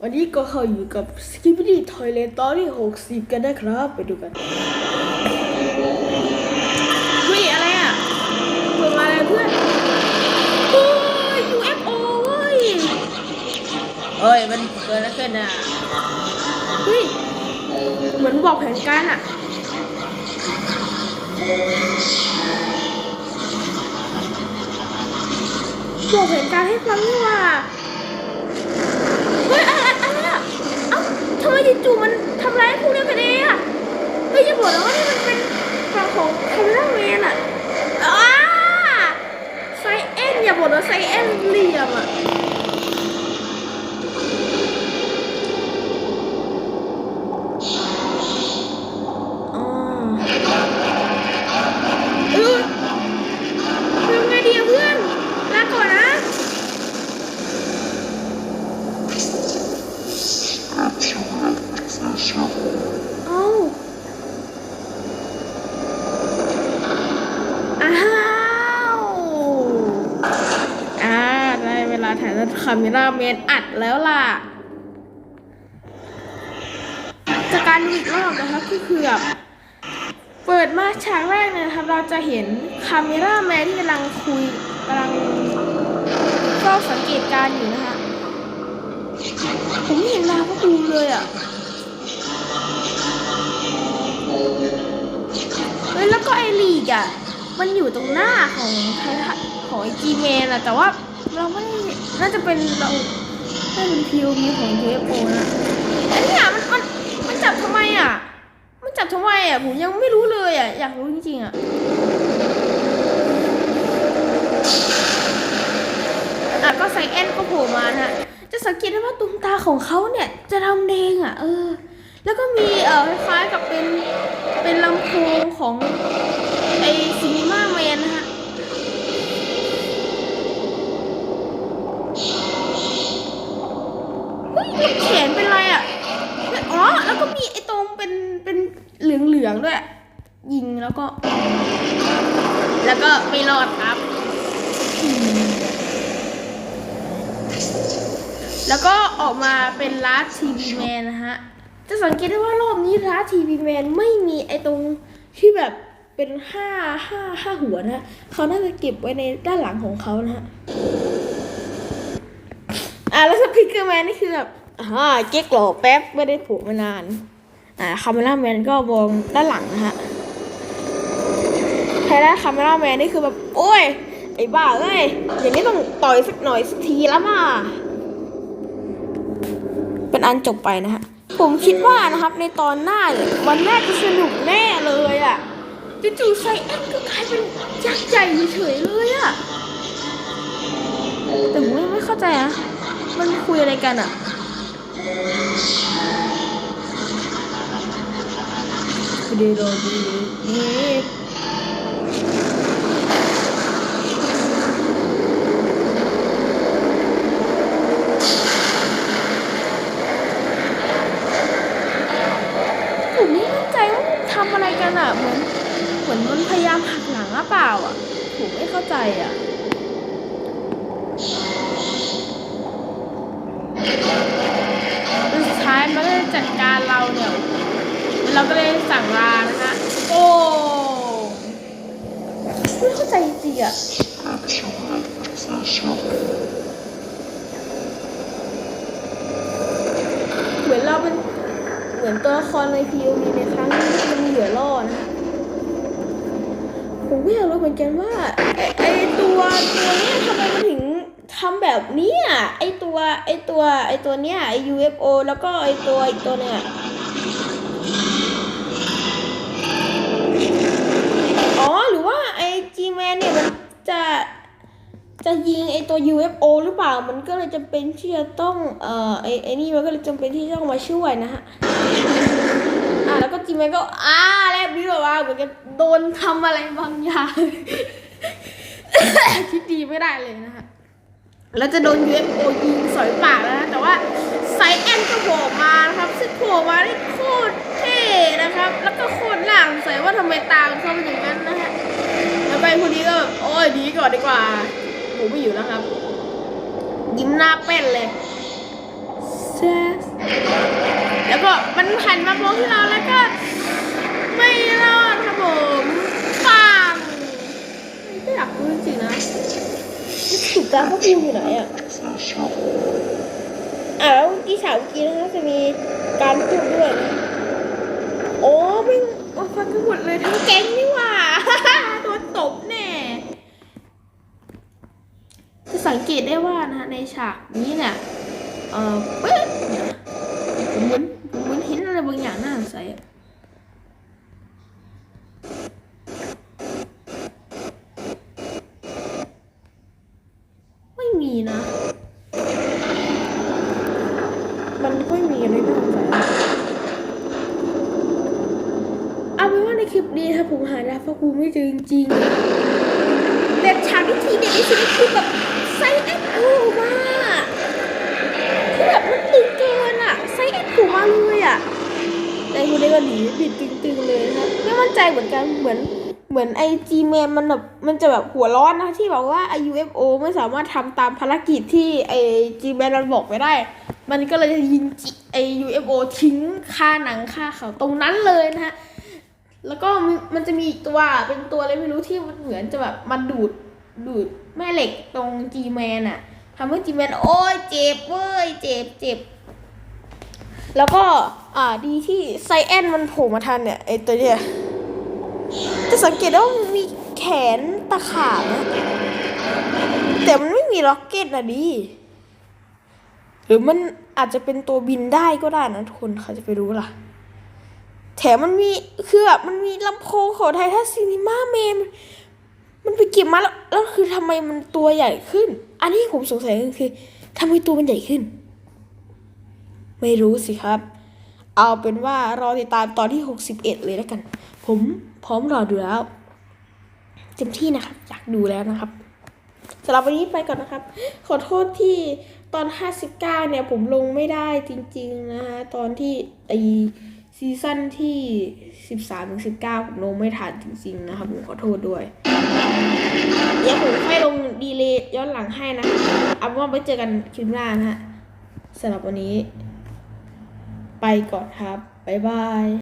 วันนี้ก็เข้าอยู่กับ s k i p p y Toilet ตตอนที่60กันนะครับ ไปดูกันเฮ้ยอะไรอะเปิดมาอะไรเพื่อนเฮ้ย UFO เว้ยเฮ้ย มันเกิดอะไรขึ้นอะเฮ้ยเหมือนบอกแผนการอะบอกแผนการให้ฟังนี่ว่า เฮ้ยอะไรอะไรอะเอ้าทำไมจู่ๆมันทำร้ายพวกนี้กันเองอะเฮ้ยอย่าบอกนะว่านี่มันเป็นฝั่งของคาร์เมล่าแมนอะอ้าไซเอ็นอย่าบอกนะไซเอ็นเหลี่ยมอะ เวลาถ่ายคาเมราเมนอัดแล้วล่ะ จากการดูอีกรอบนะคะก็คือแบบเปิดมาฉากแรกเนี่ยนะครับ เราจะเห็นคาเมราแมนที่กำลังคุยกำลังเฝ้าสังเกตการอยู่นะคะผมเห็นลาพวกดูเลยอะเฮ้ยแล้วก็ไอลีกอะ มันอยู่ตรงหน้าของของไอจีเมนอะแต่ว่า เราไม่น่าจะเป็นเราน่าจะเป็นพีโอวีของเทปโอนะไอ้เนี่ยมันมันมันจับทำไมอะ มันจับทำไมอะผมยังไม่รู้เลยอะอยากรู้จริงๆอะอะก็ไซแอนก็โผล่มานะฮะจะสังเกตได้ว่าตุ้มตาของเขาเนี่ยจะดำแดงอะเออ แล้วก็มีเออคล้ายๆกับเป็นเป็นลำโพงของ ยิงแล้วก็ แล้วก็ไม่รอดครับ แล้วก็ออกมาเป็นลาสทีวีแมนนะฮะ จะสังเกตได้ว่ารอบนี้ลาสทีวีแมนไม่มีไอตรงที่แบบเป็นห้าห้าห้าหัวนะฮะเขาน่าจะเก็บไว้ในด้านหลังของเขานะฮะอะแล้วสปิเกอร์แมนนี่คือแบบอ่าเก๊กหลแป๊บไม่ได้ผูกมานาน อ่าคาเมล่าแมนก็มองด้านหลังนะฮะ ใครได้คาเมล่าแมนนี่คือแบบ โอ้ย ไอ้บ้าเอ้ย อย่างนี้ต้องต่อยสักหน่อยสักทีแล้วมา เป็นอันจบไปนะฮะ ผมคิดว่านะครับในตอนหน้าเนี่ยมันน่าจะสนุกแน่เลยอะ่ะจู่ๆไซเอ็นก็กลายเป็นยักษ์ใหญ่เฉยเลยอะ่ะแต่ผมไม่เข้าใจอะมันคุยอะไรกันอะดี๋ยวเราดูนี่ผมไม่มั่นใจว่ามันทำอะไรกันอะเหมือน เหมือนมันพยายามหักหลังหรือเปล่าอะผมไม่เข้าใจอะสุดท้ายมันก็จะจัดการเราเนี่ย เราก็เลยสั่งลานะฮะโอ้ไม่เข้าใจจริงอะเหมือนเราเป็น เหมือนตัวละครในพีโอในครั้งนี้มันเหลือรอดนะผมก็อยากรู้เหมือนกันว่าไอตัวตัวเนี้ยทำไมมันถึงทำแบบเนี้อะไอตัวไอตัวไอตัวเนี้ยไอ UFO แล้วก็ไอตัวอีกตัวเนี่ยอ๋อหรือว่าไอ G-Man เนี่ยมันจะ จะยิงไอตัว UFO หรือเปล่า มันก็เลยจำเป็นที่จะต้อง เอ่อไอไอนี่มันก็เลยจำเป็นที่จะต้องมาช่วยนะฮะ อะแล้วก็จีแมนก็อ้าแลบลิ้นออกมาเหมือนกับโดนทำอะไรบางอย่างคิดดีไม่ได้เลยนะคะแล้วจะโดน UFO ยิงสอยปากแล้วนะ แต่ว่าไซแอนก็โผล่มานะครับซึ่งโผล่มาได้โคตรเท่นะครับ แล้วก็โคตรน่าสงสัยว่าทำไมตามเขาเป็นอย่างนั้นนะฮะแล้วไปคนนี้ก็แบบโอ้ยดีก่อนดีกว่า หมูไม่อยู่แล้วครับ ยิ้มหน้าเป็นเลยเซสแล้วก็มันหันมามองที่เราแล้วก็ ไม่รอดครับผมปังไม่อยากรู้จริงๆนะสุดตาพวกกูอยู่ไหนอะอ่าแล้วเมื่อกี้ฉากเมื่อกี้นะคะจะมีการพูดด้วยนะโอ้ไม่งมาฟังกันหมดเลยทั้งแก๊งนี่หว่าโดนตบแน่ จะ สังเกตได้ว่านะในฉากนี้เนี่ยเออเป๊ะเดี๋ยวนะผมเหมือนผมเหมือนเห็นอะไรบางอย่างน่าสงสัยไม่มีนะ มันไม่มีอะไรน่าสงสัยเอาเป็นว่าในคลิปนี้ถ้าผมหาดาฟกูไม่เจอจริงๆแต่ฉากที่ทีเด็ดที่สุดคือแบบ ไซส์แอปโผล่มากคือแบบมันตึงเกินอะไซส์แอปโผล่มาเลยอะไอ้คนนี้ก็หนีบิดตึงๆเลยนะไม่มั่นใจเหมือนกันเหมือนเหมือนไอจีแมนมันแบบมันจะแบบหัวร้อนนะที่บอกว่าไอ UFO ไม่สามารถทำตามภารกิจที่ไอจีแมนมันบอกไม่ได้ มันก็เลยจะยิงจิไอ UFO ทิ้งค่าหนังค่าเขาตรงนั้นเลยนะฮะ แล้วก็มันมันจะมีอีกตัวเป็นตัวอะไรไม่รู้ที่มันเหมือนจะแบบมันดูด ดูดแม่เหล็กตรงจีแมนอะทำให้จีแมนโอ้ยเจ็บเว้ยเจ็บเจ็บแล้วก็อ่าดีที่ไซแอนมันโผล่มาทันเนี่ยไอตัวเนี้ยจะสังเกตว่ามันมีแขนตะขาบนะแต่มันไม่มีล็อกเก็ตนะดิหรือมันอาจจะเป็นตัวบินได้ก็ได้นะทุกคนเขาจะไปรู้ล่ะ แถมมันมีคือแบบมันมีลำโพงของไททัสซีนีมาเมน มันไปเก็บมาแล้วแล้วคือทำไมมันตัวใหญ่ขึ้น อันนี้ผมสงสัยก็คือทำไมตัวมันใหญ่ขึ้น ไม่รู้สิครับ เอาเป็นว่ารอติดตามตอนที่ 61 เลยแล้วกัน ผมพร้อมรอดูแล้วเต็มที่นะครับ อยากดูแล้วนะครับสำหรับวันนี้ไปก่อนนะครับ ขอโทษที่ตอน 59 เนี่ยผมลงไม่ได้จริง ๆ นะฮะตอนที่ไอ ซีซั่นที่ 13ถึง19 ผมลงไม่ทันจริงๆนะครับผมขอโทษด้วย เดี๋ยวผมค่อยลงดีเลย์ย้อนหลังให้นะเอาว่าไปเจอกันคลิปหน้านะฮะสำหรับวันนี้ ไปก่อนครับ บ๊ายบาย